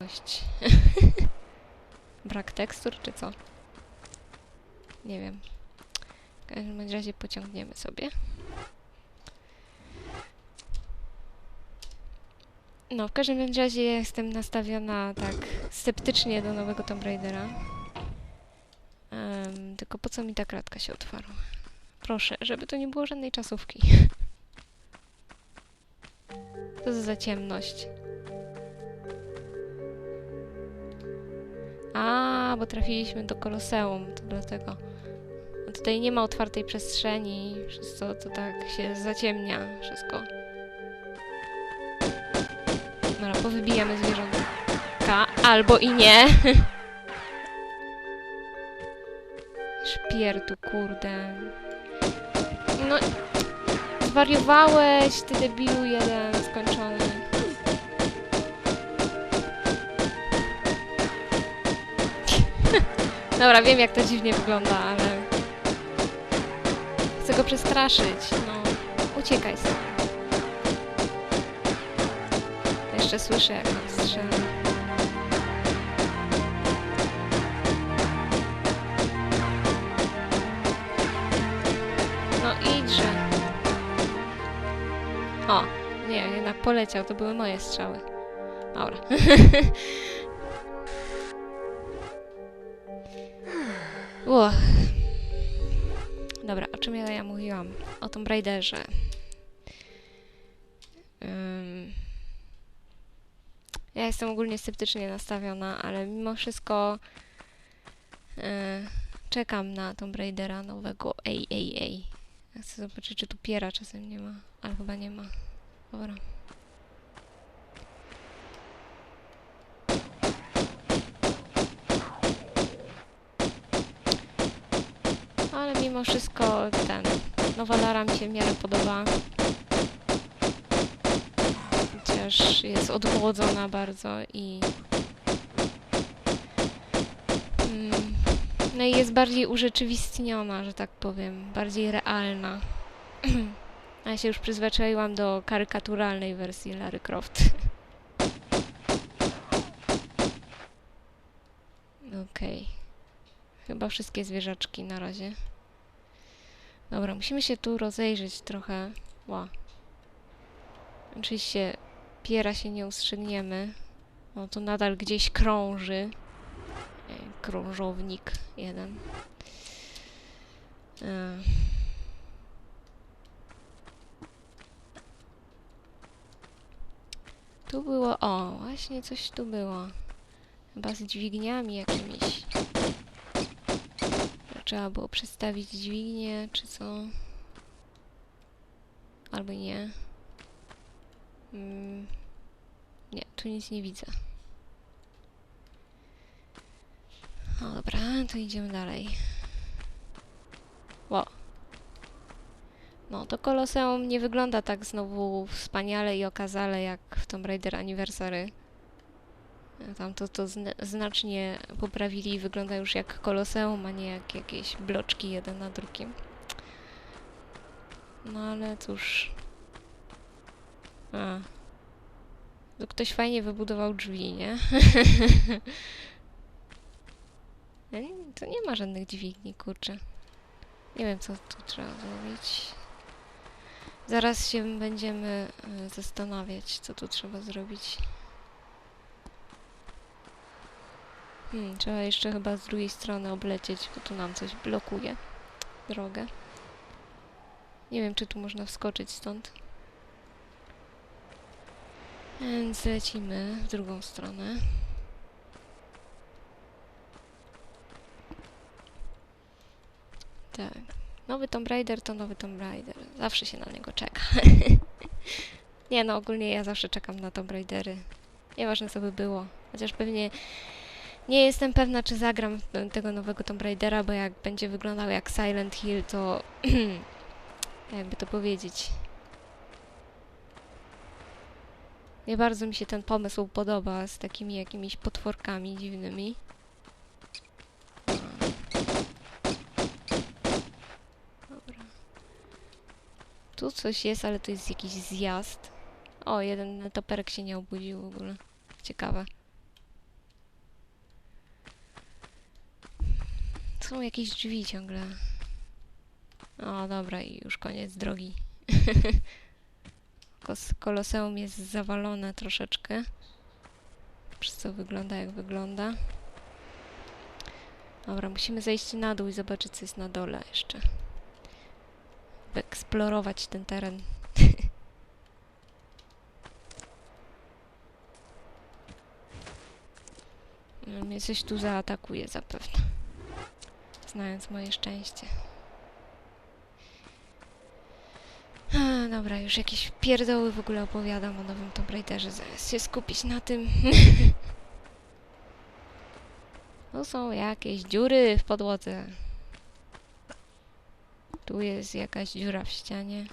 dość. Brak tekstur, czy co? Nie wiem. W każdym razie pociągniemy sobie. No, w każdym razie jestem nastawiona tak sceptycznie do nowego Tomb Raidera. Em, tylko po co mi ta kratka się otwarła? Proszę, żeby to nie było żadnej czasówki. To za ciemność. A, bo trafiliśmy do koloseum, to dlatego. A tutaj nie ma otwartej przestrzeni, przez co to tak się zaciemnia wszystko. Dobra, powybijamy zwierzątka, albo i nie. Szpiertu, kurde. No, zwariowałeś, ty debilu jeden skończony. Dobra, wiem jak to dziwnie wygląda, ale... Chcę go przestraszyć, no. Uciekaj stąd. Jeszcze słyszę jak on strzela. No idźże. O, nie, jednak poleciał, to były moje strzały. Dobra. Uch. Dobra, o czym ja, ja mówiłam? O Tomb Raiderze. Ym. Ja jestem ogólnie sceptycznie nastawiona, ale mimo wszystko yy, czekam na Tomb Raidera nowego AAA. Ja chcę zobaczyć, czy tu piera czasem nie ma, ale chyba nie ma. Dobra. Ale mimo wszystko ten nowa Lara mi się w miarę podoba. Chociaż jest odmłodzona bardzo i mm, no i jest bardziej urzeczywistniona, że tak powiem, bardziej realna. A ja się już przyzwyczaiłam do karykaturalnej wersji Lary Croft. Okej. Chyba wszystkie zwierzaczki na razie. Dobra, musimy się tu rozejrzeć trochę. Ła. Oczywiście piera się nie ustrzygniemy. No to nadal gdzieś krąży. E, Krążownik jeden. E. Tu było... O, właśnie coś tu było. Chyba z dźwigniami jakimiś. Trzeba było przestawić dźwignię, czy co? Albo nie. Mm, nie, tu nic nie widzę. O, dobra, to idziemy dalej. Ło. No, to Koloseum nie wygląda tak znowu wspaniale i okazale jak w Tomb Raider Anniversary. Tam to, to zna znacznie poprawili i wygląda już jak koloseum, a nie jak jakieś bloczki jeden na drugim. No ale cóż. A. To ktoś fajnie wybudował drzwi, nie? To nie ma żadnych dźwigni, kurczę. Nie wiem, co tu trzeba zrobić. Zaraz się będziemy e, zastanawiać, co tu trzeba zrobić. Hmm, trzeba jeszcze chyba z drugiej strony oblecieć, bo tu nam coś blokuje drogę. Nie wiem, czy tu można wskoczyć stąd. Więc lecimy w drugą stronę. Tak. Nowy Tomb Raider to nowy Tomb Raider. Zawsze się na niego czeka. Nie no, ogólnie ja zawsze czekam na Tomb Raidery. Nieważne co by było. Chociaż pewnie nie jestem pewna, czy zagram w tego nowego Tomb Raidera, bo jak będzie wyglądał jak Silent Hill, to jakby to powiedzieć. Nie bardzo mi się ten pomysł podoba z takimi jakimiś potworkami dziwnymi. Dobra. Tu coś jest, ale to jest jakiś zjazd. O, jeden toperek się nie obudził w ogóle. Ciekawe. Są jakieś drzwi ciągle. O, dobra, i już koniec drogi. Koloseum jest zawalone troszeczkę. Przez co wygląda jak wygląda. Dobra, musimy zejść na dół i zobaczyć, co jest na dole jeszcze. Wyeksplorować ten teren. No, Mnie coś tu zaatakuje zapewne. Znając moje szczęście. Dobra, już jakieś pierdoły w ogóle opowiadam o nowym Tomb Raiderze. Zamiast się skupić na tym. Tu są jakieś dziury w podłodze. Tu jest jakaś dziura w ścianie.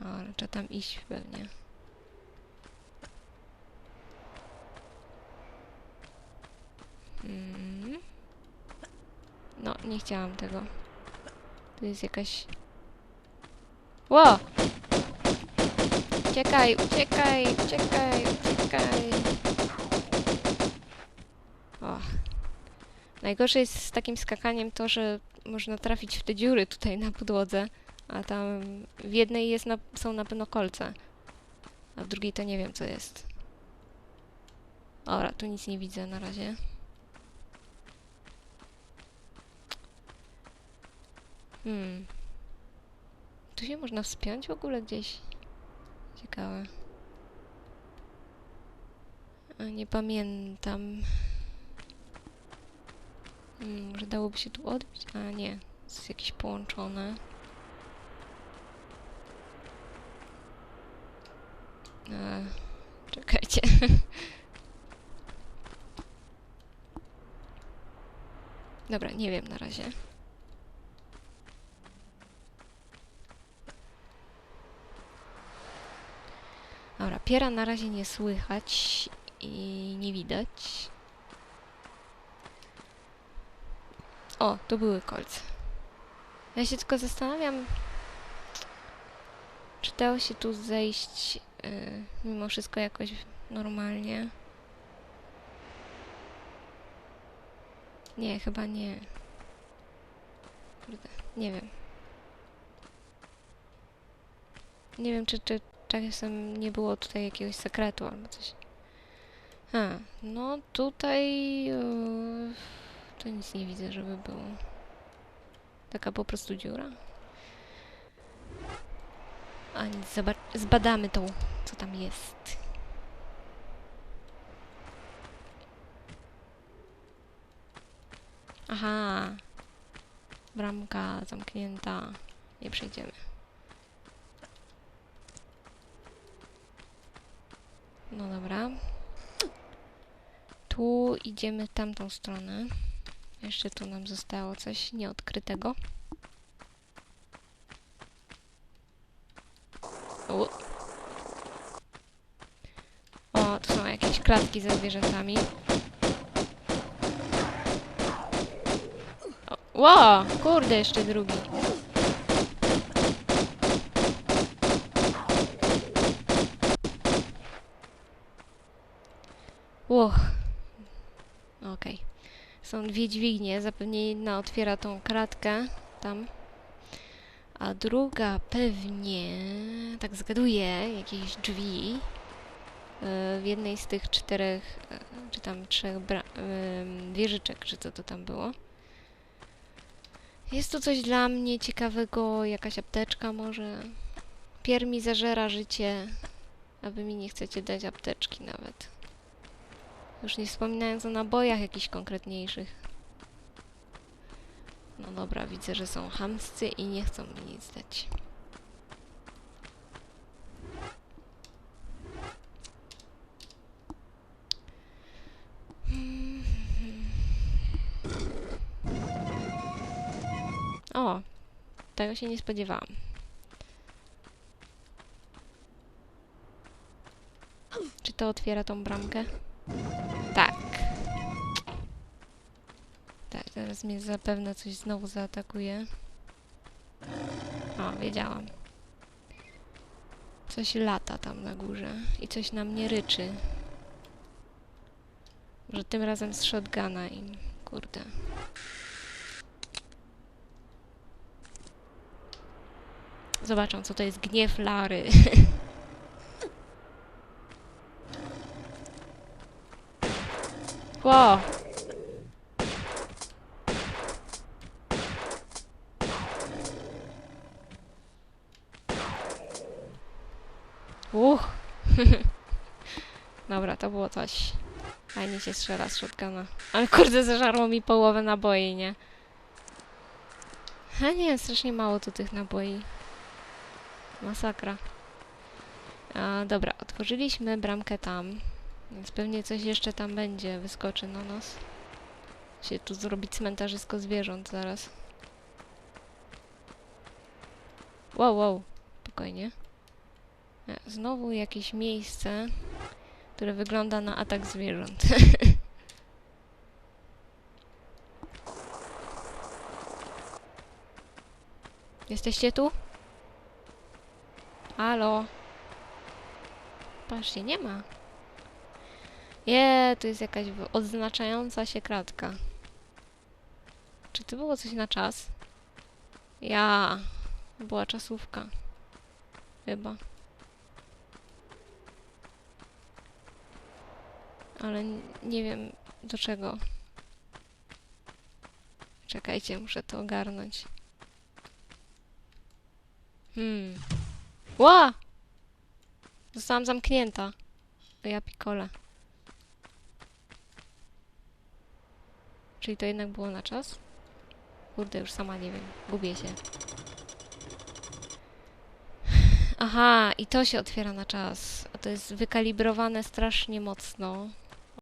O, trzeba tam iść pewnie. Mm. No, nie chciałam tego. Tu jest jakaś... Ło! Uciekaj, uciekaj, uciekaj, uciekaj. O. Najgorsze jest z takim skakaniem to, że można trafić w te dziury tutaj na podłodze, a tam w jednej jest na, są na pewno kolce, a w drugiej to nie wiem co jest. Dobra, tu nic nie widzę na razie. Hmm. Tu się można wspiąć w ogóle gdzieś? Ciekawe. A, Nie pamiętam. Hmm, może dałoby się tu odbić? A nie, jest jakieś połączone. E, czekajcie. Dobra, nie wiem na razie. Dobra, piera na razie nie słychać i nie widać. O, tu były kolce. Ja się tylko zastanawiam, czy dało się tu zejść y, mimo wszystko jakoś normalnie. Nie, chyba nie. Kurde, nie wiem. Nie wiem, czy, czy czasem nie było tutaj jakiegoś sekretu albo coś. A, no tutaj... Yy, tu nic nie widzę, żeby było. Taka po prostu dziura. A nic, zbadamy tą, co tam jest. Aha. Bramka zamknięta. Nie przejdziemy. No dobra. Tu idziemy tamtą stronę. Jeszcze tu nam zostało coś nieodkrytego. U. O, tu są jakieś klatki ze zwierzętami. O, Ło! Kurde, jeszcze drugi. Łoch. Okej. Są dwie dźwignie, zapewne jedna otwiera tą kratkę tam, a druga pewnie, tak zgaduję, jakieś drzwi e, w jednej z tych czterech, e, czy tam trzech em, wieżyczek, czy co to tam było. Jest tu coś dla mnie ciekawego, jakaś apteczka może. Pier mi zażera życie, a wy mi nie chcecie dać apteczki nawet. Już nie wspominając o nabojach jakichś konkretniejszych. No dobra, widzę, że są chamscy i nie chcą mi nic dać. O, tego się nie spodziewałam. Czy to otwiera tą bramkę? Teraz mnie zapewne coś znowu zaatakuje. O, wiedziałam. Coś lata tam na górze i coś na mnie ryczy. Może tym razem z shotguna im Kurde. Zobaczą, co to jest gniew Lary. Ło! Uch! Dobra, to było coś. Fajnie się strzela z shotguna. Ale kurde, zeżarło mi połowę naboi, nie? A nie, strasznie mało tu tych naboi. Masakra. A, dobra, otworzyliśmy bramkę tam. Więc pewnie coś jeszcze tam będzie, wyskoczy na nas. Się tu zrobi cmentarzysko zwierząt zaraz. Wow, wow. Spokojnie. E, Znowu jakieś miejsce, które wygląda na atak zwierząt. Jesteście tu? Halo? Patrzcie, nie ma. Je, tu jest jakaś odznaczająca się kratka. Czy to było coś na czas? Ja. Była czasówka. Chyba. Ale nie wiem do czego. Czekajcie, muszę to ogarnąć. Hmm. Ła! Zostałam zamknięta. To ja pikole. Czyli to jednak było na czas? Kurde, już sama nie wiem. Gubię się. Aha, i to się otwiera na czas. A to jest wykalibrowane strasznie mocno.